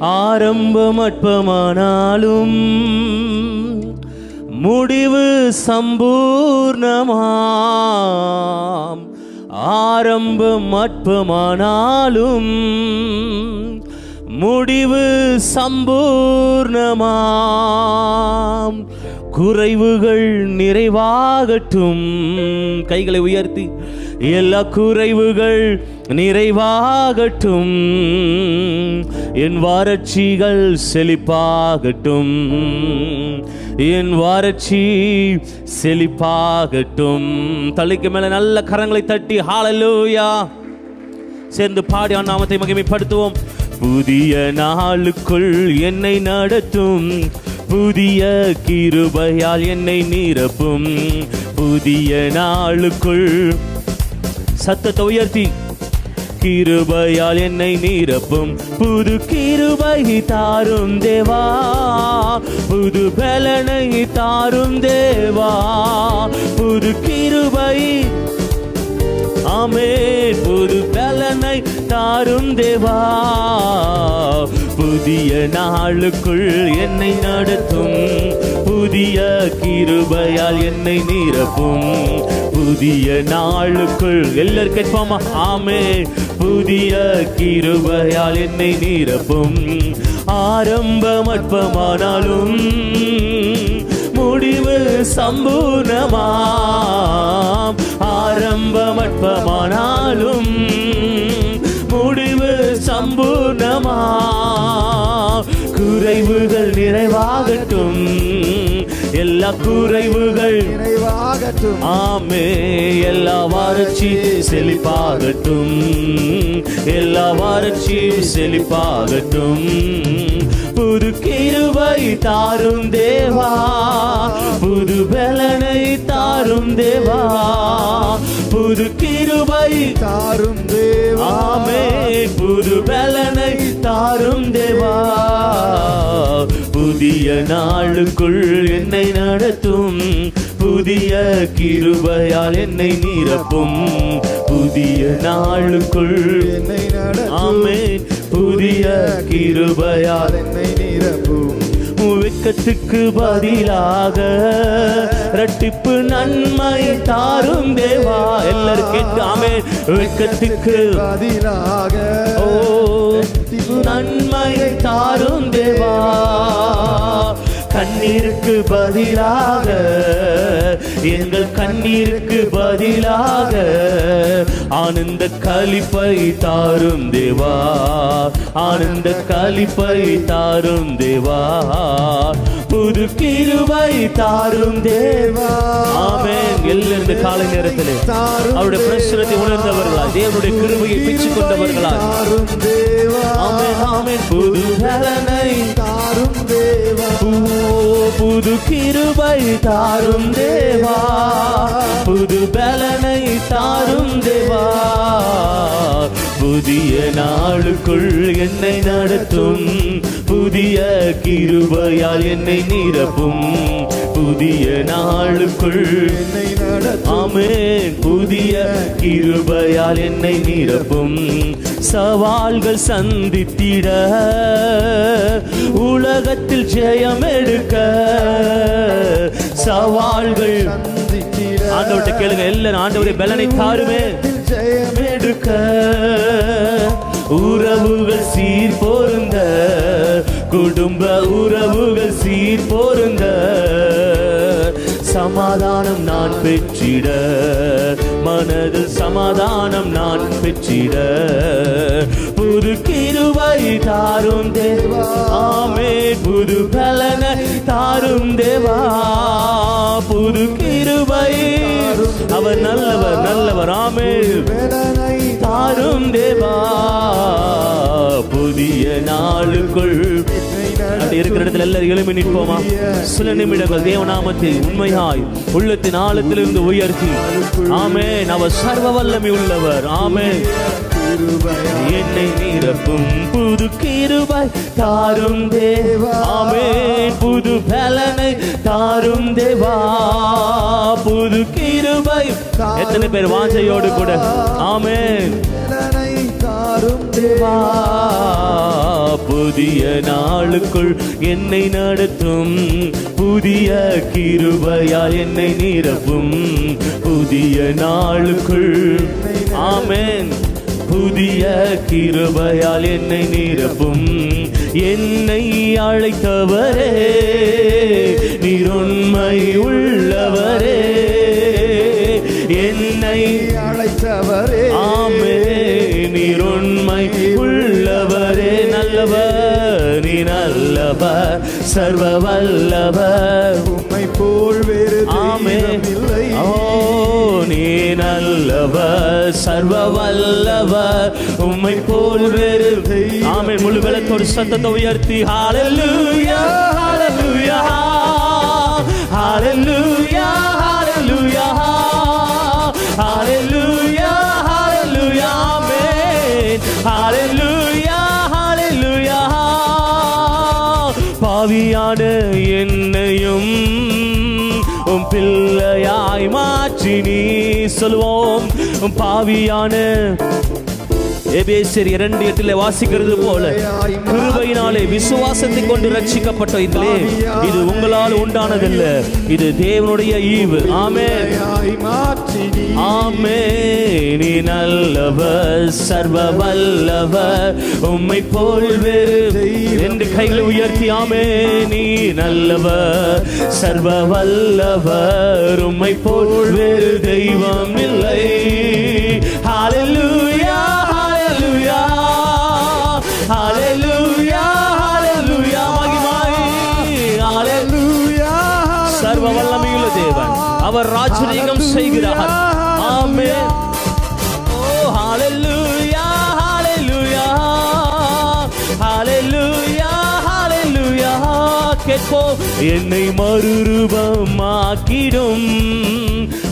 ஆரம்பம் அற்பமானாலும் முடிவு சம்பூர்ணமாம். ஆரம்பம் அற்பமானாலும் முடிவு சம்பூர்ணமாம். குறைவுகள் நிறைவாகட்டும். கைகளை உயர்த்தி. எல்லா குறைவுகள் நிறைவாகட்டும். என் வறட்சிகள் செழிப்பாகட்டும். என் வறட்சி செழிப்பாகட்டும். தலைக்கு மேல நல்ல கரங்களை தட்டி ஹாலலூயா சேர்ந்து பாடி நாமத்தை மகிமைப்படுத்துவோம். புதிய நாளுக்குள் என்னை நடத்தும். புதிய கிருபையால் என்னை நிரப்பும். புதிய நாளுக்குள் சத்தத்தை உயர்த்தி. கிருபையால் என்னை நிரப்பும். புது கிருபை தாரும் தேவா. புது பலனை தாரும் தேவா. புது கிருபை. ஆமே புது பலனை தாரும் தேவா. புதிய நாளுக்குள் என்னை நடத்தும். புதிய கிருபையால் என்னை நிரப்பும். புதிய நாளுக்குள் எல்லாரும் கேட்போமா? ஆமே புதிய கிருபையால் என்னை நிரப்பும். ஆரம்பமற்பமானாலும் முடிவு சம்பூர்ணமாம். ஆரம்பமற்பமானாலும் சம்பூர்ணமா குறைவுகள் நிறைவாகட்டும். எல்லா குறைவுகள் நிறைவாகட்டும். ஆமே எல்லா வறட்சி செழிப்பாகட்டும். எல்லா வறட்சியும் செழிப்பாகட்டும். புது கிருவை தாரும் தேவா. புது பலனை தாரும் தேவா. புது கிருபை தாரும் தேவாமே புது பலனை தாரும் தேவா. புதிய நாளுக்குள் என்னை நடத்தும். புதிய கிருபையால் என்னை நிரப்பும். புதிய நாளுக்குள் என்னை ஆமே புதிய கிருபையால் என்னை நிரப்பும். வெட்கத்துக்கு பதிலாக ரட்டிப்பு நன்மை தாரும் தேவா. எல்லாரும் கேட்டு ஆமே வெட்கத்துக்கு பதிலாக ஓ நன்மை தாரும் தேவா. கண்ணீருக்கு பதிலாக எங்கள் கண்ணீருக்கு பதிலாக ஆனந்த களிப்பை தாரும் தேவா ஆனந்த களிப்பை தாரும் தேவா புது கிருபை தாரும் தேவா. ஆமென். எல்லாரும் இந்த காலை நேரத்தில் அவருடைய பிரசுரத்தை உணர்ந்தவர்களா தேவனுடைய கிருபையை பிச்சு கொண்டவர்களா ஆமென் ஆமென். புது பலனை தாரும் தேவா. புது கிருபை தாரும் தேவா. புது பலனை தாரும் தேவா. புதிய நாளுக்குள் என்னை நடத்தும். புதிய கிருபையால் என்னை நிரப்பும். புதிய நாளுக்குள். என்னை நடத்தும் புதிய கிருபையால் என்னை நிரப்பும். சவால்கள் சந்தித்திட. உலகத்தில் ஜெயம் எடுக்க. சவால்கள். சந்தித்திட ஆண்டவர்கிட்ட கேளுங்க. எல்லாம் ஆண்டவரை பலனை தாருமே. ஜெயம் எடுக்க உறவுகள் சீர் பொருந்த. குடும்ப உறவுகள் சீர் பொருந்த. சமாதானம் நான் பெற்றிட. மனதில் சமாதானம் நான் பெற்றிட. புது கிருவை தாரும் தேவா. ஆமே புது பலனை தாரும் தேவா. புது கிருவை அவர் நல்லவர் நல்லவர். ஆமே தாரும் தேவா. புதிய நாளுக்குள் இருக்கிற இடத்துல எல்லாரும் எழுப்பி நிற்போமா? சில நிமிடங்கள் தேவநாமத்தை உண்மையாய் உள்ளத்தின் ஆழத்திலிருந்து உயர்த்தி. ஆமே அவர் சர்வ வல்லமை உள்ளவர். ஆமே என்னை நிரப்பும் புது கிருபை தாரும் தேவா. ஆமென். புது பலனை தாரும் தேவா. புது கிருபை எத்தனை பேர் வாஞ்சையோடு கூட. ஆமே தாரும் தேவா. புதிய நாளுக்குள் என்னை நடத்தும். புதிய கிருபையால் என்னை நிரப்பும். புதிய நாளுக்குள். ஆமென். புதிய கிருபையால் என்னை நிரப்பும். என்னை அழைத்தவரே நிருண்மை உள்ளவரே. நல்லவர் சர்வ வல்லவர் உம்மை போல் வேறு ஆமே ஓ நீ நல்லவர் சர்வ வல்லவர் உம்மை போல் வேறு ஆமே முழு வெள்ளத்தோடு சத்தத்தை உயர்த்தி. ஹalleluya ஹalleluya. ஹalleluya. ஆவியான என்னையும் உம் பிள்ளையாய் மாற்றி நீ சொல்வோம். பாவியான எபேசியர் இரண்டு எட்டிலே வாசிக்கிறது போல கிருபையினாலே விசுவாசத்தை கொண்டு ரட்சிக்கப்பட்டீர்களே இது உங்களால் உண்டானதல்ல இது தேவனுடைய ஈவு. ஆமே ஆமே நீ நல்லவர் சர்வ வல்லவர் உம்மை போல் வேறு ரெண்டு கைகளை உயர்த்தி ஆமே நீ நல்லவர் சர்வ வல்லவர் உம்மை போல் வேறு தெய்வம் இல்லை. ஹalleluya ராஜரீகம் செய்கிறார் ஆமென். ஓ ஹalleluya ஹalleluya ஹalleluya ஹalleluya கேட்போம். என்னை மறுரூபமாக்கிடும்.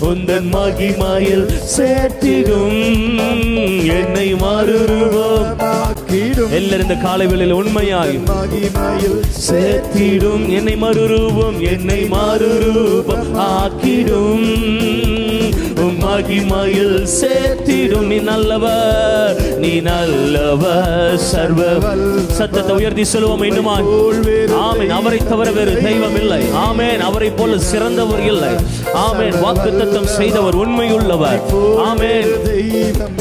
உந்தன் மகிமையில் சேர்த்திடும். என்னை மறுரூபம் ஆக்கிடும். எல்லாரும் இந்த காலை வேளையில் உண்மையாய். மகிமையில் சேர்த்திடும். என்னை மறுரூபம் என்னை மறுரூபம் ஆக்கிடும். மகிமையில் சேர்த்திடும் நீ நல்லவர் நீ நல்லவர் சர்வ சத்தத்தை உயர்த்தி சொல்லுவோம் இன்னுமா? ஆமென். அவரை தவிர வேறு தெய்வம் இல்லை. ஆமென். அவரை போல சிறந்தவர் இல்லை. ஆமென். வாக்கு தத்தம் செய்தவர் உண்மையுள்ளவர். ஆமென். தெய்வம்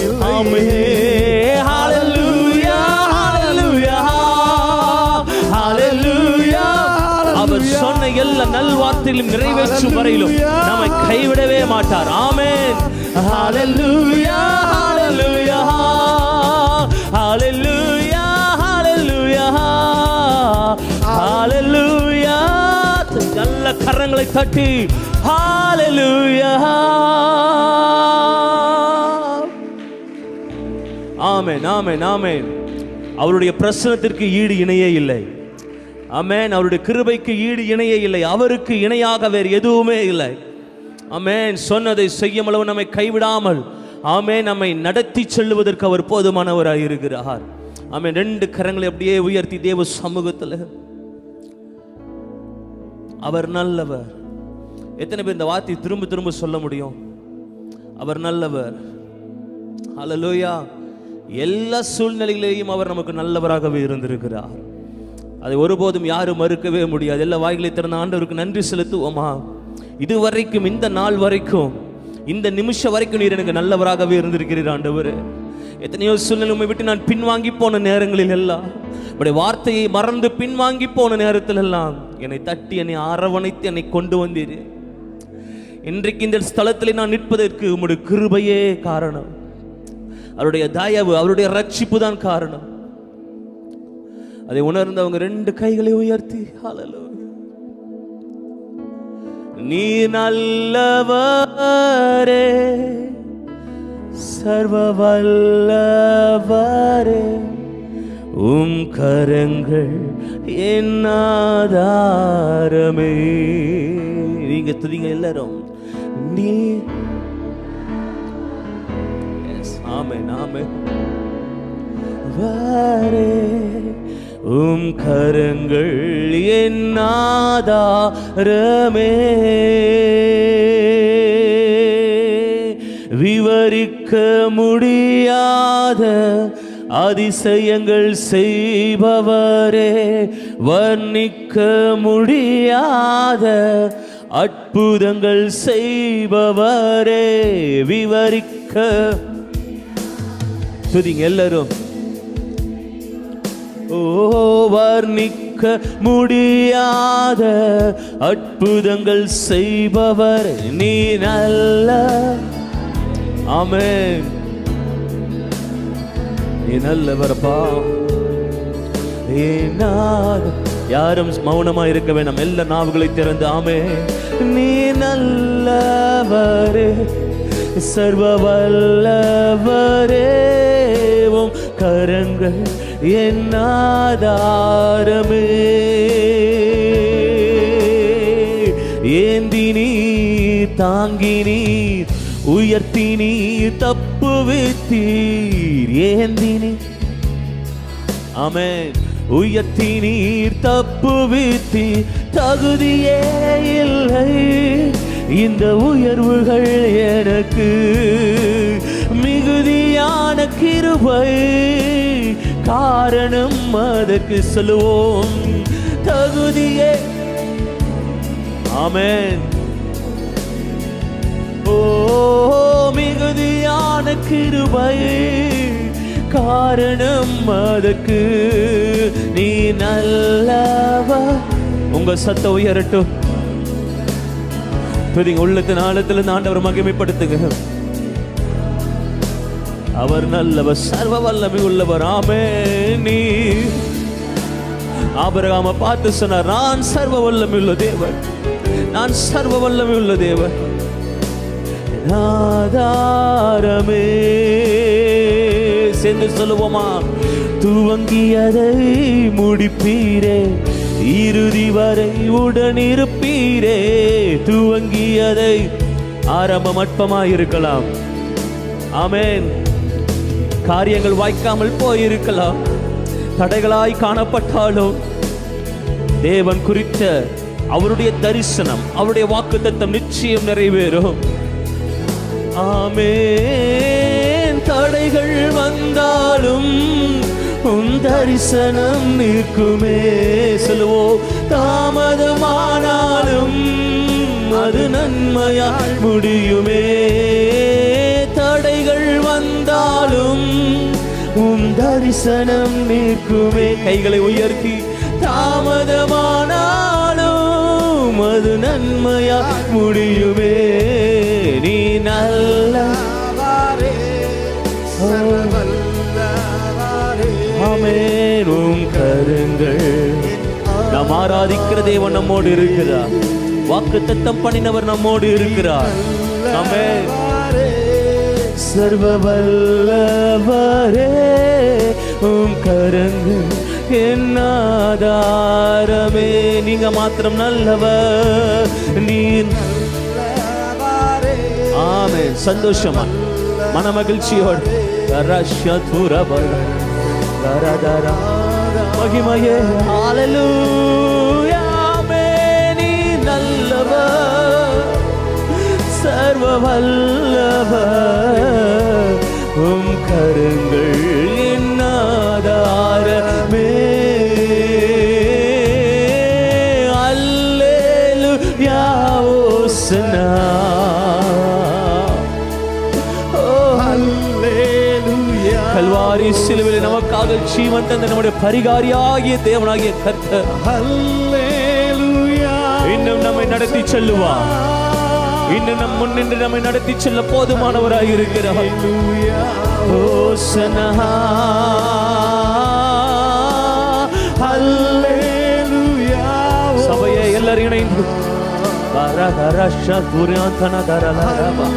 நல்வார்த்தையிலும் நிறைவேற்றும் வரையிலும் நம்மை கைவிடவே மாட்டார். ஆமேன். ஹalleluya ஹalleluya ஹalleluya. நல்ல கரங்களை தட்டி ஹalleluya. ஆமென் ஆமென் ஆமென். அவருடைய பிரசனத்திற்கு ஈடு இணையே இல்லை. அமேன் அவருடைய கிருபைக்கு ஈடு இணையே இல்லை. அவருக்கு இணையாக வேறு எதுவுமே இல்லை. அமேன் சொன்னதை செய்யும் அளவு நம்மை கைவிடாமல் ஆமே நம்மை நடத்தி செல்லுவதற்கு அவர் போதுமானவராக இருக்கிறார். ஆமே ரெண்டு கரங்களை அப்படியே உயர்த்தி தேவ சமூகத்தில். அவர் நல்லவர். எத்தனை பேர் இந்த வார்த்தை திரும்ப திரும்ப சொல்ல முடியும்? அவர் நல்லவர். அலலோயா எல்லா சூழ்நிலைகளையும் அவர் நமக்கு நல்லவராகவே இருந்திருக்கிறார். அதை ஒருபோதும் யாரும் மறுக்கவே முடியாது. எல்லா வாய்களை திறந்த ஆண்டவருக்கு நன்றி செலுத்துவோமா? இதுவரைக்கும் இந்த நாள் வரைக்கும் இந்த நிமிஷம் வரைக்கும் நீர் எனக்கு நல்லவராகவே இருந்திருக்கிறீர் ஆண்டவர். எத்தனையோ சூழ்நிலை விட்டு நான் பின்வாங்கி போன நேரங்களில் எல்லாம் உடைய வார்த்தையை மறந்து பின்வாங்கி போன நேரத்தில் எல்லாம் என்னை தட்டி என்னை அரவணைத்து என்னை கொண்டு வந்தீர். இன்றைக்கு இந்த ஸ்தலத்தில் நான் நிற்பதற்கு உம்முடைய கிருபையே காரணம். அவருடைய தயவு அவருடைய ரட்சிப்பு தான் காரணம். அதை உணர்ந்தவங்க ரெண்டு கைகளை உயர்த்தி நீ நல்லவரே சர்வ வல்லவரே உம் கரங்கள் என்னாதாரமே நீங்க துதிங்க எல்லாரும். நீ ஆமே நாமே வாரே உம் கரங்கள் என் ஆதாரமே விவரிக்க முடியாத அதிசயங்கள் செய்பவரே வர்ணிக்க முடியாத அற்புதங்கள் செய்பவரே விவரிக்க. துதிங்க எல்லாரும். ஓ வர்ணிக்க முடியாத அற்புதங்கள் செய்பவர் நீ நல்ல. ஆமே நீ நல்லவரப்பா. யாரும் மௌனமா இருக்க வேண்டாம். எல்லா நாவுகளை திறந்து ஆமே நீ நல்லவரே. சர்வ வல்லவரே. உம் கரங்கள் என்னாதாரமே ஏந்தி நீர் தாங்கி நீர் உயர்த்தி நீர் தப்புவித்தீர் ஏந்தி நீர் ஆமென். உயர்த்தி நீர் தப்புவித்தி தகுதியே இல்லை. இந்த உயர்வுகள் எனக்கு கிருபை காரணம் அதற்கு சொல்லுவோம். தகுதியே. ஆமேன். ஓ மிகுதியான கிருபை. காரணம் அதற்கு நீ நல்லவ? உங்க சத்த உயரட்டும். துதிங்க உள்ளத்தின் ஆழத்தில் இருந்து ஆண்டவர் மகிமைப்படுத்துங்க. அவர் நல்லவர் சர்வ வல்லமை உள்ளவர். ஆமே நீ ஆபரகாம பார்த்து சொன்னார் நான் சர்வ வல்லமை உள்ள தேவர் நான் சர்வ வல்லமை உள்ள தேவன். ஆதாரமே சேர்ந்து சொல்லுவோமா? துவங்கியதை முடிப்பீரே. இறுதி வரை உடனிருப்பீரே துவங்கியதை ஆரம்பம் அற்பமாய் இருக்கலாம் ஆமென். காரியங்கள் வாய்க்காமல் போயிருக்கலாம். தடைகளாய் காணப்பட்டாலும் தேவன் குறித்த அவருடைய தரிசனம் அவருடைய வாக்குத்தத்தம் நிச்சயம் நிறைவேறும். ஆமே தடைகள் வந்தாலும் உன் தரிசனம் நிற்குமே சொல்லுவோ தாமதமானாலும் அது நன்மையால் முடியுமே. உன் தரிசனம் நிற்குமே கைகளை உயர்த்தி தாமதமானாலும் அது நன்மையா முடியுமே. நீ நல்ல ஆமென். கருங்கள். நாம் ஆராதிக்கிற தேவன் நம்மோடு இருக்கிறார். வாக்கு தத்தம் பண்ணினவர் நம்மோடு இருக்கிறார். ஆமென். சர்வ வல்லவரே மாத்திரம் நல்லவர். நீர் ஆமே சந்தோஷமா. மன மகிழ்ச்சியோடு. மகிமையே. ஹalleluya சர்வ வல்லவர் உம் கருங்கள் நமக்காக ஜீவன் தந்த நம்முடைய பரிகாரியாகிய தேவனாகிய கர்த்தர். இன்னும் நம்மை நடத்தி செல்லுவா இன்னும் நம் முன்னின்று நம்மை நடத்தி செல்ல போதுமானவராய் இருக்கிறார். ஓசனா சபையை எல்லாரும் இணைந்து. பரதரஷ துரியாந்தன தரலரபா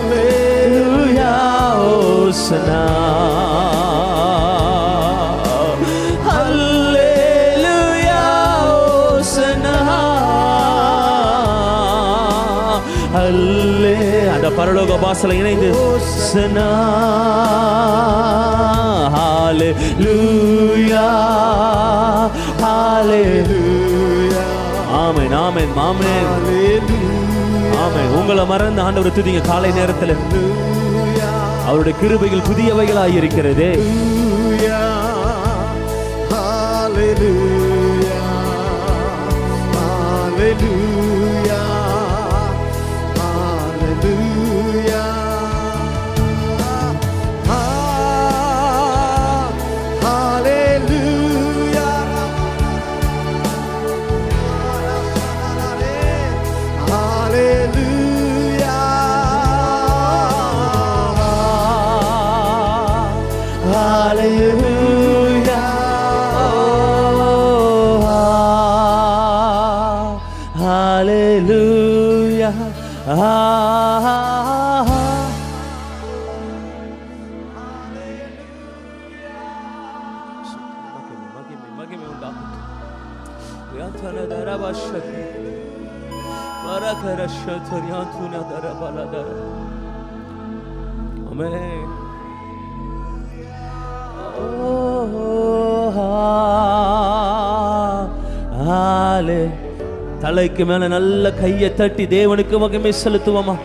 Hallelujah, அல்லே அந்த பரலோக பாசல இணைந்து. ஹாலே லூயா ஹாலே ஆமேன் ஆமேன் மாமேன் ஆமை உங்களை மறந்து ஆண்டவர் துதிங்க காலை நேரத்தில். அவருடைய கிருபைகள் புதியவைகளாக இருக்கிறது. Hallelujah. Hallelujah. யாத்தனதரபஷதி. வரகரஷதரியாத்துனதரபலதர. ஆமென். ஓ, ஹாலே. தலைக்கு மேல நல்ல கையை தட்டி தேவனுக்கு மகிமை செலுத்துவோமா